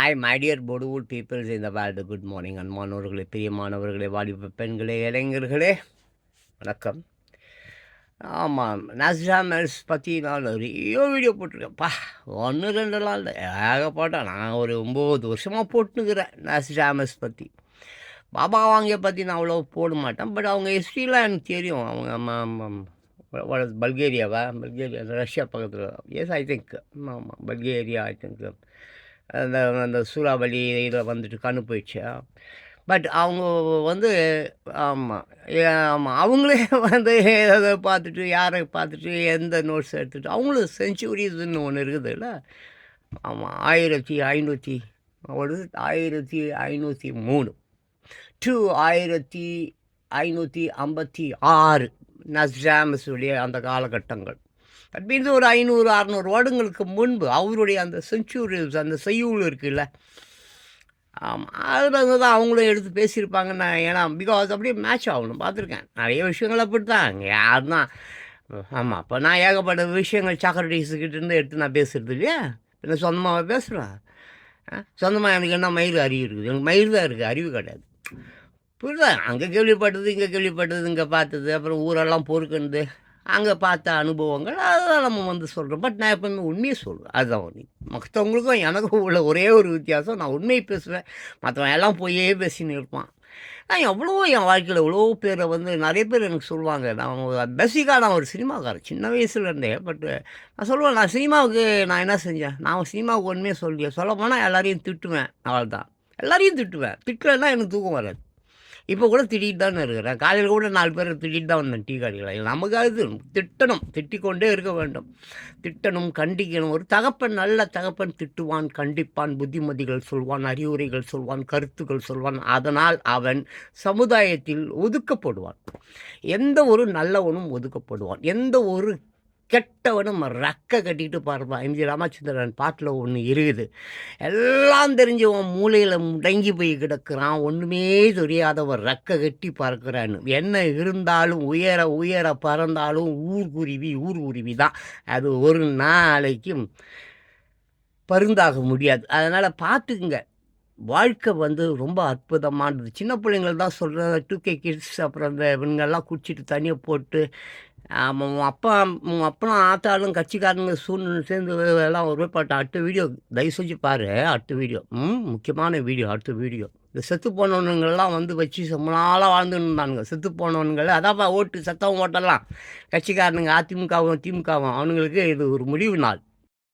ஆய் மைடியர் பொடுவுட் பீப்புள்ஸ் இந்த வேர்ல்டு குட் மார்னிங் அன்பானவர்களே பிரியமானவர்களே வாலிப பெண்களே இளைஞர்களே வணக்கம். ஆமாம் நாஸ்டாமல்ஸ் பற்றி நான் நிறைய வீடியோ போட்டிருக்கேன்ப்பா ஒன்று ரெண்டுலாம் இல்லை ஏகப்பட்டேன் நான் ஒரு ஒம்பது வருஷமாக போட்டுனுக்கிறேன் நாஸ்டாமஸ் பற்றி பாபா வாங்கிய பற்றி நான் அவ்வளோ போட மாட்டேன். பட் அவங்க ஹிஸ்ட்ரிலாம் எனக்கு தெரியும். அவங்க பல்கேரியாவா? பல்கேரியா ரஷ்யா பக்கத்தில். எஸ் ஐ திங்க் ஆமாம் பல்கேரியா ஐ திங்க் அந்த அந்த சூறாவளி இதில் வந்துட்டு கண்ணு போயிடுச்சு. பட் அவங்க வந்து ஆமாம் ஆமாம் அவங்களே வந்து அதை பார்த்துட்டு யாரை பார்த்துட்டு எந்த நோட்ஸ் எடுத்துகிட்டு அவங்களும் செஞ்சுரிதுன்னு ஒன்று இருக்குதுல்ல ஆமாம் ஆயிரத்தி ஐநூற்றி ஒரு ஆயிரத்தி ஐநூற்றி மூணு டு ஆயிரத்தி ஐநூற்றி ஐம்பத்தி ஆறு நஸ்டாமஸுடைய அந்த காலகட்டங்கள். தட் ஒரு ஐநூறு அறநூறு வருடங்களுக்கு முன்பு அவருடைய அந்த செஞ்சுரிஸ் அந்த செய்யுள் இருக்குல்ல. ஆமாம் அதில் இருந்து தான் அவங்களும் எடுத்து பேசியிருப்பாங்க. நான் ஏன்னா பிகாஸ் அப்படியே மேட்ச் ஆகணும் பார்த்துருக்கேன். நிறைய விஷயங்கள் அப்படி தான் யார் தான் ஆமாம் அப்போ நான் ஏகப்பட்ட விஷயங்கள் சாக்ரட்டிஸுக்கிட்டேருந்து எடுத்து நான் பேசுகிறது இல்லையா? என்ன சொந்தமாக பேசுகிறேன் சொந்தமாக எனக்கு என்ன மயில் அறிவு இருக்குது? எனக்கு மயில் தான் இருக்குது அறிவு கிடையாது. புரியுதா? அங்கே கேள்விப்பட்டது இங்கே கேள்விப்பட்டது இங்கே பார்த்தது அப்புறம் ஊரெல்லாம் பொறுக்குனது. அங்கே பார்த்த அனுபவங்கள் அதெல்லாம் நம்ம வந்து சொல்கிறோம் பட் நான் எப்பவுமே உண்மையை சொல்லுவேன் அதுதான் உண்மை. மற்றவங்களுக்கும் எனக்கும் உள்ள ஒரே ஒரு வித்தியாசம் நான் உண்மையை பேசுவேன். மற்றவன் எல்லாம் போயே பேசின்னு இருப்பான். நான் எவ்வளோ என் வாழ்க்கையில் எவ்வளோ பேரை வந்து நிறைய பேர் எனக்கு சொல்லுவாங்க. நான் பேசிக்காக நான் ஒரு சினிமாக்காரன். சின்ன வயசுலேருந்தே பட்டு நான் சொல்லுவேன் நான் சினிமாவுக்கு நான் என்ன செஞ்சேன்? நான் சினிமாவுக்கு ஒன்றுமே சொல்லியே. சொல்ல போனால் எல்லாரையும் திட்டுவேன். அவள் தான் எல்லாரையும் திட்டுவேன். திட்டலைன்னா எனக்கு தூக்கம் வராது. இப்போ கூட திட்டிகிட்டு தானே இருக்கிறேன். காலையில் கூட நாலு பேர் திட்டிகிட்டு தான் வந்தேன் டீ கடையில். நமக்கு அது திட்டணும். திட்டிக்கொண்டே இருக்க வேண்டும். திட்டணும் கண்டிக்கணும். ஒரு தகப்பன் நல்ல தகப்பன் திட்டுவான் கண்டிப்பான். புத்திமதிகள் சொல்வான் அறிவுரைகள் சொல்வான் கருத்துக்கள் சொல்வான். அதனால் அவன் சமுதாயத்தில் ஒதுக்கப்படுவான். எந்த ஒரு நல்லவனும் ஒதுக்கப்படுவான். எந்த ஒரு கெட்டவனும் ரக்க கட்டிட்டு பாருப்பான் எம்ஜி ராமச்சந்திரன் பாட்டில் ஒன்று இருக்குது எல்லாம் தெரிஞ்சவன் மூலையில் முடங்கி போய் கிடக்கிறான். ஒன்றுமே தெரியாதவன் ரக்க கட்டி பார்க்குறான்னு என்ன இருந்தாலும் உயர உயர பறந்தாலும் ஊர்குருவி ஊர்குருவி தான். அது ஒரு நாளைக்கும் பருந்தாக முடியாது. அதனால் பார்த்துக்குங்க வாழ்க்கை வந்து ரொம்ப அற்புதமானது. சின்ன பிள்ளைங்கள் தான் சொல்கிற டூ கே கிட்ஸ் அப்புறம் இந்த இவங்கெல்லாம் குடிச்சிட்டு தனியாக போட்டு உன் அப்பா உன் அப்பனும் ஆத்தாலும் கட்சிக்காரங்க சூழ்நிலை சேர்ந்து எல்லாம் ஒரு பாட்டு அடுத்த வீடியோ தயவு செஞ்சு பாரு அடுத்த வீடியோ ம் முக்கியமான வீடியோ அடுத்த வீடியோ இந்த செத்து போனவனுங்கள்லாம் வந்து வச்சு ரொம்ப நாளாக வாழ்ந்துன்னு இருந்தானுங்க. செத்து போனவனுங்கள் அதான் ஓட்டு சத்தம் ஓட்டெல்லாம் கட்சிக்காரனுங்க அதிமுகவும் திமுகவும் அவனுங்களுக்கு இது ஒரு முடிவு நாள்.